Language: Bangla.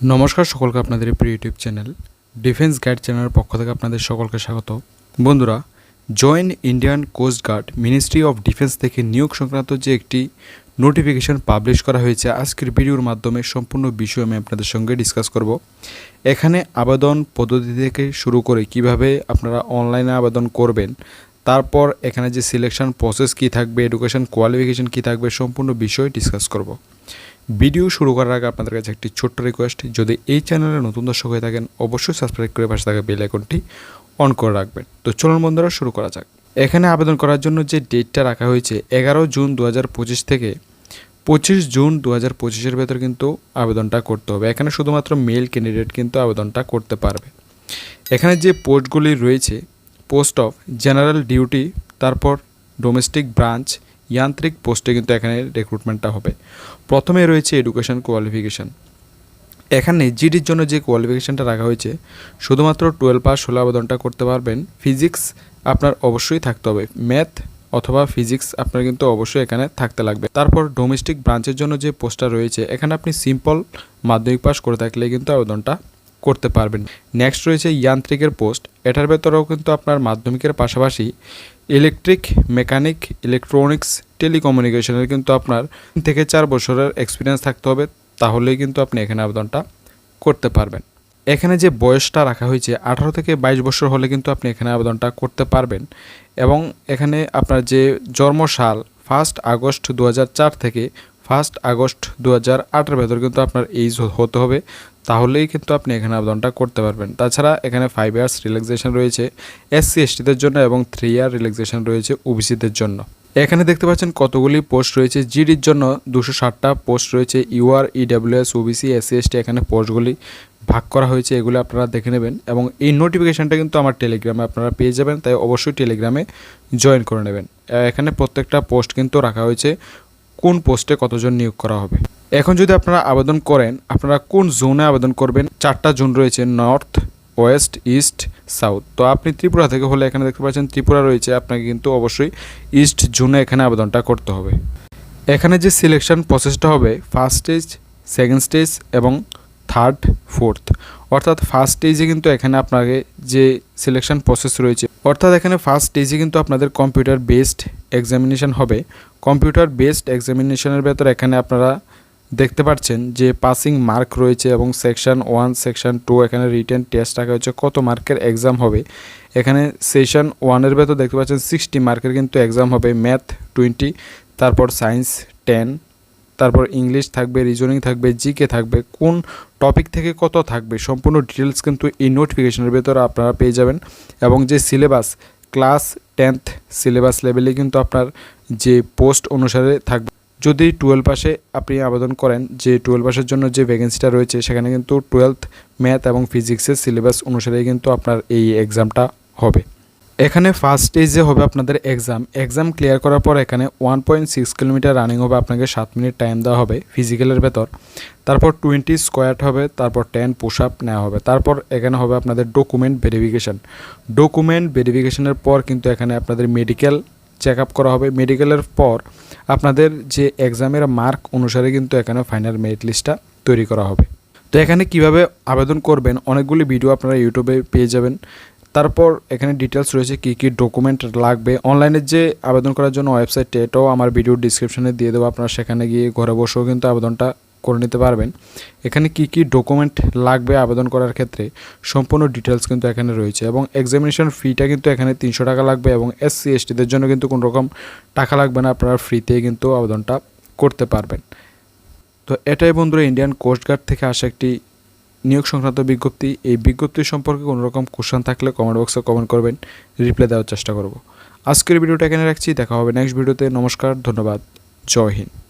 নমস্কার সকলকে আপনাদের প্রিয় ইউটিউব চ্যানেল ডিফেন্স গাইড চ্যানেলের পক্ষ থেকে আপনাদের সকলকে স্বাগত। বন্ধুরা joint Indian coast guard ministry of defence থেকে নিয়োগ সংক্রান্ত যে একটি নোটিফিকেশন পাবলিশ করা হয়েছে, আজকের ভিডিওর মাধ্যমে সম্পূর্ণ বিষয় আমি আপনাদের সঙ্গে ডিসকাস করব। এখানে আবেদন পদ্ধতি থেকে শুরু করে কীভাবে আপনারা অনলাইনে আবেদন করবেন, তারপর এখানে যে সিলেকশন প্রসেস কী থাকবে এডুকেশন কোয়ালিফিকেশন কী থাকবে, সম্পূর্ণ বিষয় ডিসকাস করব। ভিডিও শুরু করার আগে আপনাদের কাছে একটি ছোট্ট রিকোয়েস্ট যদি এই চ্যানেলে নতুন দর্শক হয়ে থাকেন, অবশ্যই সাবস্ক্রাইব করে পাশে থাকা বেল আইকনটি অন করে রাখবেন। তো চলুন বন্ধুরা, শুরু করা যাক। এখানে আবেদন করার জন্য যে ডেটটা রাখা হয়েছে, এগারো জুন দু হাজার পঁচিশ থেকে পঁচিশ জুন দু হাজার পঁচিশের ভেতর কিন্তু আবেদনটা করতে হবে। এখানে শুধুমাত্র মেল ক্যান্ডিডেট কিন্তু আবেদনটা করতে পারবে। এখানে যে পোস্টগুলি রয়েছে পোস্ট অফ জেনারেল ডিউটি তারপর ডোমেস্টিক ব্রাঞ্চ যান্ত্রিক পোস্টে কিন্তু এখানে রিক্রুটমেন্টটা হবে। প্রথমে রয়েছে এডুকেশন কোয়ালিফিকেশান এখানে জিডির জন্য যে কোয়ালিফিকেশানটা রাখা হয়েছে, শুধুমাত্র টুয়েলভ পাস হলে আবেদনটা করতে পারবেন। ফিজিক্স আপনার অবশ্যই থাকতে হবে। ম্যাথ অথবা ফিজিক্স আপনার কিন্তু অবশ্যই এখানে থাকতে লাগবে। তারপর ডোমেস্টিক ব্রাঞ্চের জন্য যে পোস্টটা রয়েছে, এখানে আপনি সিম্পল মাধ্যমিক পাস করে থাকলে কিন্তু আবেদনটা করতে পারবেন। নেক্সট রয়েছে যান্ত্রিকের পোস্ট। এটার ভেতরেও কিন্তু আপনার মাধ্যমিকের পাশাপাশি ইলেকট্রিক মেকানিক ইলেকট্রনিক্স টেলিকমিউনিকেশনের কিন্তু আপনার থেকে চার বছরের এক্সপিরিয়েন্স থাকতে হবে। তাহলেই কিন্তু আপনি এখানে আবেদনটা করতে পারবেন। এখানে যে বয়সটা রাখা হয়েছে, আঠারো থেকে বাইশ বছর হলে কিন্তু আপনি এখানে আবেদনটা করতে পারবেন। এবং এখানে আপনার যে জন্মসাল ফার্স্ট আগস্ট দু হাজার চার থেকে ফার্স্ট আগস্ট দু হাজার আটের ভেতর কিন্তু আপনার এইজ হতে হবে। তাহলেই কিন্তু আপনি এখানে আবেদনটা করতে পারবেন। তাছাড়া এখানে ফাইভ ইয়ার্স রিল্যাক্সেশন রয়েছে এসসি এসটিদের জন্য এবং থ্রি ইয়ার রিল্যাক্সেশন রয়েছে ওবিসিদের জন্য। এখানে দেখতে পাচ্ছেন কতগুলি পোস্ট রয়েছে। জিডির জন্য দুশো ষাটটা পোস্ট রয়েছে। UR EWS OBC SC ST এখানে পোস্টগুলি ভাগ করা হয়েছে, এগুলো আপনারা দেখে নেবেন এবং এই নোটিফিকেশানটা কিন্তু আমার টেলিগ্রামে আপনারা পেয়ে যাবেন, তাই অবশ্যই টেলিগ্রামে জয়েন করে নেবেন। এখানে প্রত্যেকটা পোস্ট কিন্তু রাখা হয়েছে, কোন পোস্টে কতজন নিয়োগ করা হবে। এখন যদি আপনারা আবেদন করেন, আপনারা কোন জোনে আবেদন করবেন? চারটা জোন রয়েছে, নর্থ, ওয়েস্ট, ইস্ট, সাউথ। তো আপনি ত্রিপুরা থেকে হলে এখানে দেখতে পাচ্ছেন ত্রিপুরা রয়েছে, আপনাকে কিন্তু অবশ্যই ইস্ট জোনে এখানে আবেদনটা করতে হবে। এখানে যে সিলেকশন প্রসেসটা হবে, ফার্স্ট স্টেজ, সেকেন্ড স্টেজ এবং থার্ড, ফোর্থ। অর্থাৎ ফার্স্ট স্টেজে কিন্তু এখানে আপনাকে যে সিলেকশন প্রসেস রয়েছে, অর্থাৎ এখানে ফার্স্ট স্টেজে কিন্তু আপনাদের কম্পিউটার বেসড এক্সামিনেশন হবে। কম্পিউটার বেসড এক্সামিনেশনের ভেতর এখানে আপনারা দেখতে পাচ্ছেন যে পাসিং মার্ক রয়েছে এবং সেকশন ওয়ান সেকশন টু এখানে রিটেন টেস্ট রাখা হচ্ছে কত মার্কের এক্সাম হবে? এখানে সেশন ওয়ানের ভেতর দেখতে পাচ্ছেন সিক্সটি মার্কের কিন্তু এক্সাম হবে। ম্যাথ টোয়েন্টি তারপর সায়েন্স টেন তারপর ইংলিশ থাকবে রিজনিং থাকবে জিকে থাকবে। কোন টপিক থেকে কত থাকবে? সম্পূর্ণ ডিটেলস কিন্তু এই নোটিফিকেশনের ভেতরে আপনারা পেয়ে যাবেন। এবং যে সিলেবাস ক্লাস টেন্থ সিলেবাস লেভেলে কিন্তু আপনার যে পোস্ট অনুসারে থাকবে। যদি টুয়েলভ পাসে আপনি আবেদন করেন যে টুয়েলভ পাসের জন্য যে ভ্যাকেন্সিটা রয়েছে, সেখানে কিন্তু টুয়েলভ ম্যাথ এবং ফিজিক্সের সিলেবাস অনুসারে কিন্তু আপনার এই এক্সামটা হবে। এখানে ফার্স্ট স্টেজে হবে আপনাদের এক্সাম এক্সাম ক্লিয়ার করার পর এখানে one point six kilometre running হবে, আপনাকে সাত মিনিট টাইম দেওয়া হবে ফিজিক্যালের ভেতর। তারপর টোয়েন্টি স্কোয়ার হবে, তারপর টেন পুশ আপ নেওয়া হবে। তারপর এখানে হবে আপনাদের ডকুমেন্ট ভেরিফিকেশান ডকুমেন্ট ভেরিফিকেশানের পর কিন্তু এখানে আপনাদের মেডিকেল চেক আপ করা হবে। মেডিকেলের পর আপনাদের যে এক্সামের মার্ক অনুসারে কিন্তু এখানে ফাইনাল মেরিট লিস্টটা তৈরি করা হবে। তো এখানে কীভাবে আবেদন করবেন, অনেকগুলি ভিডিও আপনারা ইউটিউবে পেয়ে যাবেন। তারপর এখানে ডিটেলস রয়েছে কী কী ডকুমেন্ট লাগবে। অনলাইনে যে আবেদন করার জন্য ওয়েবসাইট এটাও আমার ভিডিও ডিসক্রিপশনে দিয়ে দেবো। আপনারা সেখানে গিয়ে ঘরে বসেও কিন্তু আবেদনটা করে নিতে পারবেন। এখানে কি কি ডকুমেন্ট লাগবে আবেদন করার ক্ষেত্রে সম্পূর্ণ ডিটেলস কিন্তু এখানে রয়েছে এবং এক্সামিনেশন ফিটা কিন্তু এখানে তিনশো টাকা লাগবে এবং এসসি এসটিদের জন্য কিন্তু কোনো রকম টাকা লাগবে না, আপনারা ফ্রিতে কিন্তু আবেদনটা করতে পারবেন। তো এটাই বন্ধুরা ইন্ডিয়ান কোস্টগার্ড থেকে আসা একটি নিয়োগ সংক্রান্ত বিজ্ঞপ্তি। এই বিজ্ঞপ্তি সম্পর্কে কোনো রকম কোশ্চেন থাকলে কমেন্ট বক্সে কমেন্ট করবেন রিপ্লাই দেওয়ার চেষ্টা করব। আজকের ভিডিওটা এখানে রাখছি, দেখা হবে নেক্সট ভিডিওতে নমস্কার, ধন্যবাদ, জয় হিন্দ।